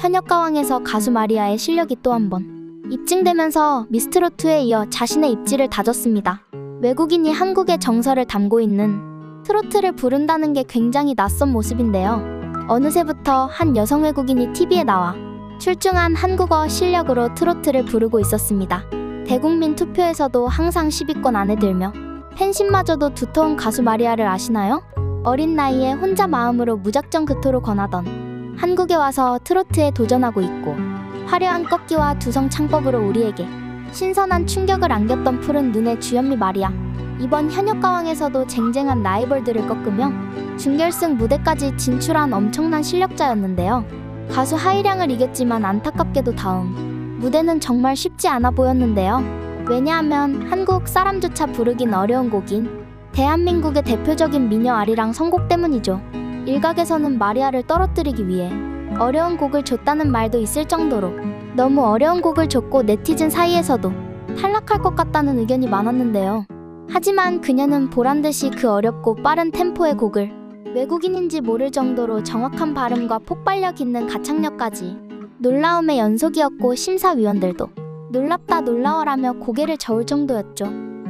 현역 가왕에서 가수 마리아의 실력이 또 한 번 입증되면서 미스트롯2에 이어 자신의 입지를 다졌습니다. 외국인이 한국의 정서를 담고 있는 트로트를 부른다는 게 굉장히 낯선 모습인데요. 어느새부터 한 여성 외국인이 TV에 나와 출중한 한국어 실력으로 트로트를 부르고 있었습니다. 대국민 투표에서도 항상 10위권 안에 들며 팬심마저도 두터운 가수 마리아를 아시나요? 어린 나이에 혼자 마음으로 무작정 그토록 권하던 한국에 와서 트로트에 도전하고 있고 화려한 꺾기와 두성 창법으로 우리에게 신선한 충격을 안겼던 푸른 눈의 주현미 마리아 이번 현역가왕에서도 쟁쟁한 라이벌들을 꺾으며 준결승 무대까지 진출한 엄청난 실력자였는데요. 가수 하이량을 이겼지만 안타깝게도 다음 무대는 정말 쉽지 않아 보였는데요. 왜냐하면 한국 사람조차 부르긴 어려운 곡인 대한민국의 대표적인 미녀 아리랑 선곡 때문이죠. 일각에서는 마리아를 떨어뜨리기 위해 어려운 곡을 줬다는 말도 있을 정도로 너무 어려운 곡을 줬고 네티즌 사이에서도 탈락할 것 같다는 의견이 많았는데요. 하지만 그녀는 보란 듯이 그 어렵고 빠른 템포의 곡을 외국인인지 모를 정도로 정확한 발음과 폭발력 있는 가창력까지 놀라움의 연속이었고 심사위원들도 놀랍다 놀라워라며 고개를 저을 정도였죠.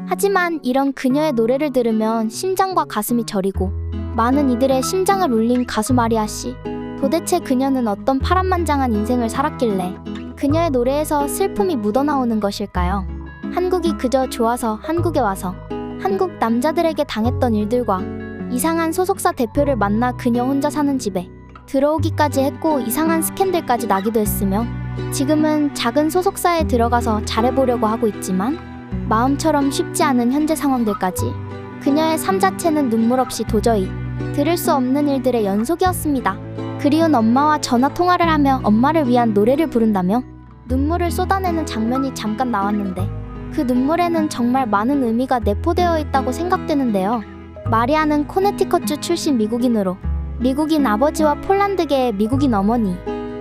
하지만 이런 그녀의 노래를 들으면 심장과 가슴이 저리고 많은 이들의 심장을 울린 가수 마리아 씨. 도대체 그녀는 어떤 파란만장한 인생을 살았길래 그녀의 노래에서 슬픔이 묻어나오는 것일까요? 한국이 그저 좋아서 한국에 와서 한국 남자들에게 당했던 일들과 이상한 소속사 대표를 만나 그녀 혼자 사는 집에 들어오기까지 했고 이상한 스캔들까지 나기도 했으며 지금은 작은 소속사에 들어가서 잘해보려고 하고 있지만 마음처럼 쉽지 않은 현재 상황들까지 그녀의 삶 자체는 눈물 없이 도저히 들을 수 없는 일들의 연속이었습니다. 그리운 엄마와 전화 통화를 하며 엄마를 위한 노래를 부른다며 눈물을 쏟아내는 장면이 잠깐 나왔는데 그 눈물에는 정말 많은 의미가 내포되어 있다고 생각되는데요. 마리아는 코네티컷주 출신 미국인으로 미국인 아버지와 폴란드계의 미국인 어머니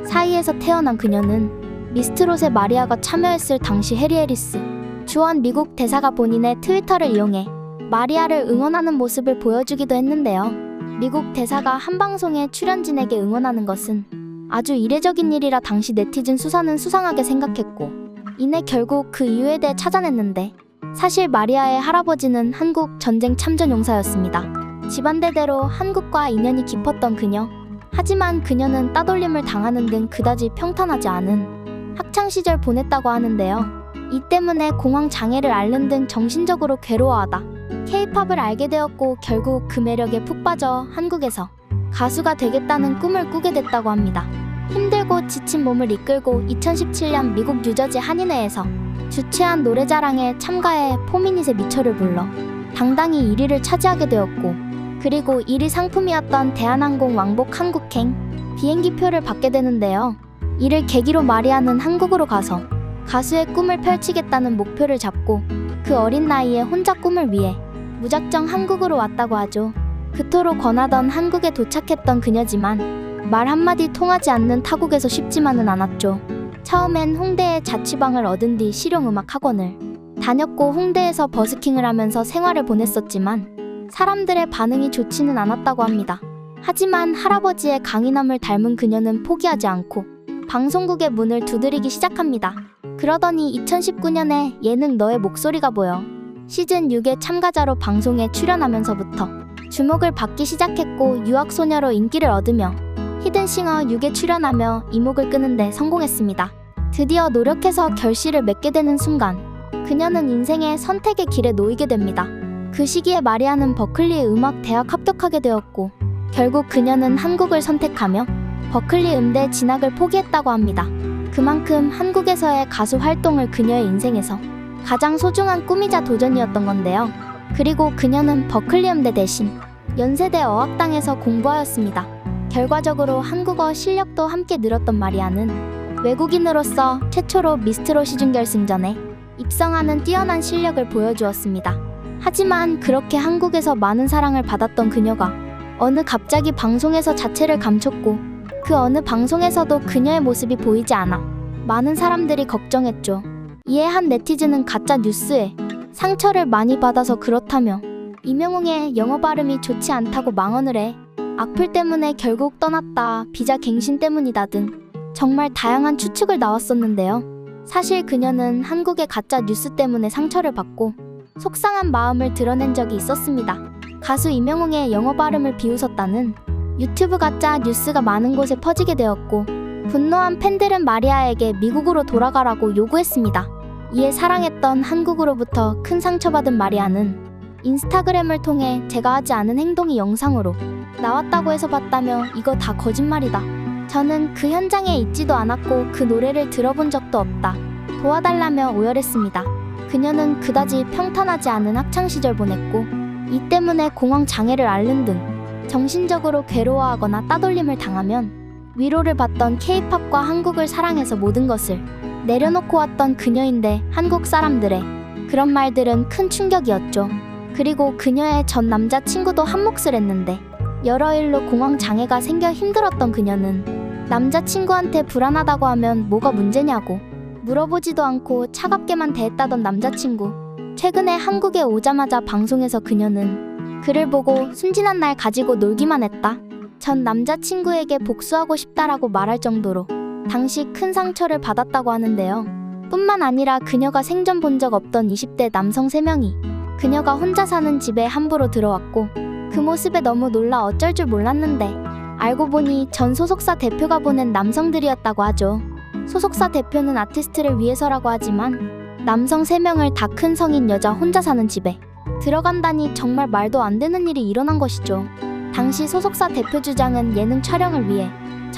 사이에서 태어난 그녀는 미스트롯의 마리아가 참여했을 당시 해리 해리스 주원 미국 대사가 본인의 트위터를 이용해 마리아를 응원하는 모습을 보여주기도 했는데요. 미국 대사가 한 방송에 출연진에게 응원하는 것은 아주 이례적인 일이라 당시 네티즌 수사는 수상하게 생각했고 이내 결국 그 이유에 대해 찾아냈는데 사실 마리아의 할아버지는 한국 전쟁 참전 용사였습니다. 집안대대로 한국과 인연이 깊었던 그녀. 하지만 그녀는 따돌림을 당하는 등 그다지 평탄하지 않은 학창 시절 보냈다고 하는데요. 이 때문에 공황 장애를 앓는 등 정신적으로 괴로워하다 케이팝을 알게 되었고 결국 그 매력에 푹 빠져 한국에서 가수가 되겠다는 꿈을 꾸게 됐다고 합니다. 힘들고 지친 몸을 이끌고 2017년 미국 뉴저지 한인회에서 주최한 노래자랑에 참가해 포미닛의 미처를 불러 당당히 1위를 차지하게 되었고 그리고 1위 상품이었던 대한항공 왕복 한국행 비행기표를 받게 되는데요. 이를 계기로 마리아는 한국으로 가서 가수의 꿈을 펼치겠다는 목표를 잡고 그 어린 나이에 혼자 꿈을 위해 무작정 한국으로 왔다고 하죠. 그토록 권하던 한국에 도착했던 그녀지만 말 한마디 통하지 않는 타국에서 쉽지만은 않았죠. 처음엔 홍대에 자취방을 얻은 뒤 실용음악 학원을 다녔고 홍대에서 버스킹을 하면서 생활을 보냈었지만 사람들의 반응이 좋지는 않았다고 합니다. 하지만 할아버지의 강인함을 닮은 그녀는 포기하지 않고 방송국의 문을 두드리기 시작합니다. 그러더니 2019년에 예능 너의 목소리가 보여 시즌 6의 참가자로 방송에 출연하면서부터 주목을 받기 시작했고 유학 소녀로 인기를 얻으며 히든싱어 6에 출연하며 이목을 끄는데 성공했습니다. 드디어 노력해서 결실을 맺게 되는 순간 그녀는 인생의 선택의 길에 놓이게 됩니다. 그 시기에 마리아는 버클리 음악 대학 합격하게 되었고 결국 그녀는 한국을 선택하며 버클리 음대 진학을 포기했다고 합니다. 그만큼 한국에서의 가수 활동을 그녀의 인생에서 가장 소중한 꿈이자 도전이었던 건데요. 그리고 그녀는 버클리 음대 대신 연세대 어학당에서 공부하였습니다. 결과적으로 한국어 실력도 함께 늘었던 마리아는 외국인으로서 최초로 미스트롯 시준결승전에 입성하는 뛰어난 실력을 보여주었습니다. 하지만 그렇게 한국에서 많은 사랑을 받았던 그녀가 어느 갑자기 방송에서 자체를 감췄고 그 어느 방송에서도 그녀의 모습이 보이지 않아 많은 사람들이 걱정했죠. 이에 한 네티즌은 가짜 뉴스에 상처를 많이 받아서 그렇다며 이명웅의 영어 발음이 좋지 않다고 망언을 해 악플 때문에 결국 떠났다 비자 갱신 때문이다 등 정말 다양한 추측을 나왔었는데요. 사실 그녀는 한국의 가짜 뉴스 때문에 상처를 받고 속상한 마음을 드러낸 적이 있었습니다. 가수 이명웅의 영어 발음을 비웃었다는 유튜브 가짜 뉴스가 많은 곳에 퍼지게 되었고 분노한 팬들은 마리아에게 미국으로 돌아가라고 요구했습니다. 이에 사랑했던 한국으로부터 큰 상처받은 마리아는 인스타그램을 통해 제가 하지 않은 행동이 영상으로 나왔다고 해서 봤다며 이거 다 거짓말이다. 저는 그 현장에 있지도 않았고 그 노래를 들어본 적도 없다. 도와달라며 오열했습니다. 그녀는 그다지 평탄하지 않은 학창 시절 보냈고 이 때문에 공황 장애를 앓는 등 정신적으로 괴로워하거나 따돌림을 당하면 위로를 받던 케이팝과 한국을 사랑해서 모든 것을 내려놓고 왔던 그녀인데 한국 사람들의 그런 말들은 큰 충격이었죠. 그리고 그녀의 전 남자친구도 한몫을 했는데 여러 일로 공황 장애가 생겨 힘들었던 그녀는 남자친구한테 불안하다고 하면 뭐가 문제냐고 물어보지도 않고 차갑게만 대했다던 남자친구. 최근에 한국에 오자마자 방송에서 그녀는 그를 보고 순진한 날 가지고 놀기만 했다. 전 남자친구에게 복수하고 싶다라고 말할 정도로 당시 큰 상처를 받았다고 하는데요. 뿐만 아니라 그녀가 생전 본 적 없던 20대 남성 3명이 그녀가 혼자 사는 집에 함부로 들어왔고 그 모습에 너무 놀라 어쩔 줄 몰랐는데 알고 보니 전 소속사 대표가 보낸 남성들이었다고 하죠. 소속사 대표는 아티스트를 위해서라고 하지만 남성 3명을 다 큰 성인 여자 혼자 사는 집에 들어간다니 정말 말도 안 되는 일이 일어난 것이죠. 당시 소속사 대표 주장은 예능 촬영을 위해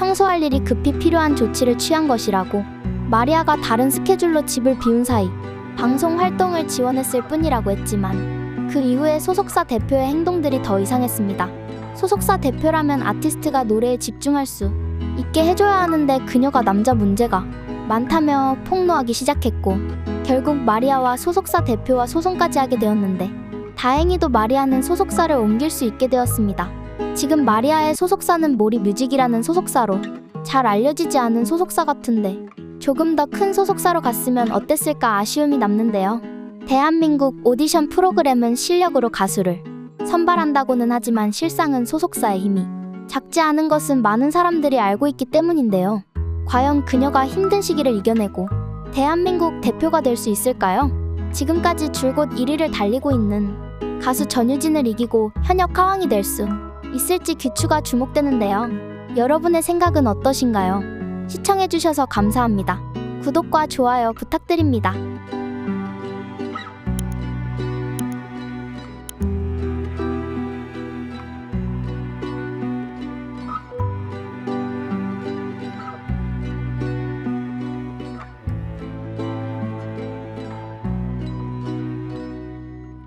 청소할 일이 급히 필요한 조치를 취한 것이라고 마리아가 다른 스케줄로 집을 비운 사이 방송 활동을 지원했을 뿐이라고 했지만 그 이후에 소속사 대표의 행동들이 더 이상했습니다. 소속사 대표라면 아티스트가 노래에 집중할 수 있게 해줘야 하는데 그녀가 남자 문제가 많다며 폭로하기 시작했고 결국 마리아와 소속사 대표와 소송까지 하게 되었는데 다행히도 마리아는 소속사를 옮길 수 있게 되었습니다. 지금 마리아의 소속사는 모리 뮤직이라는 소속사로 잘 알려지지 않은 소속사 같은데 조금 더 큰 소속사로 갔으면 어땠을까 아쉬움이 남는데요. 대한민국 오디션 프로그램은 실력으로 가수를 선발한다고는 하지만 실상은 소속사의 힘이 작지 않은 것은 많은 사람들이 알고 있기 때문인데요. 과연 그녀가 힘든 시기를 이겨내고 대한민국 대표가 될 수 있을까요? 지금까지 줄곧 1위를 달리고 있는 가수 전유진을 이기고 현역 하왕이 될 수 있을지 귀추가 주목되는데요. 여러분의 생각은 어떠신가요? 시청해주셔서 감사합니다. 구독과 좋아요 부탁드립니다.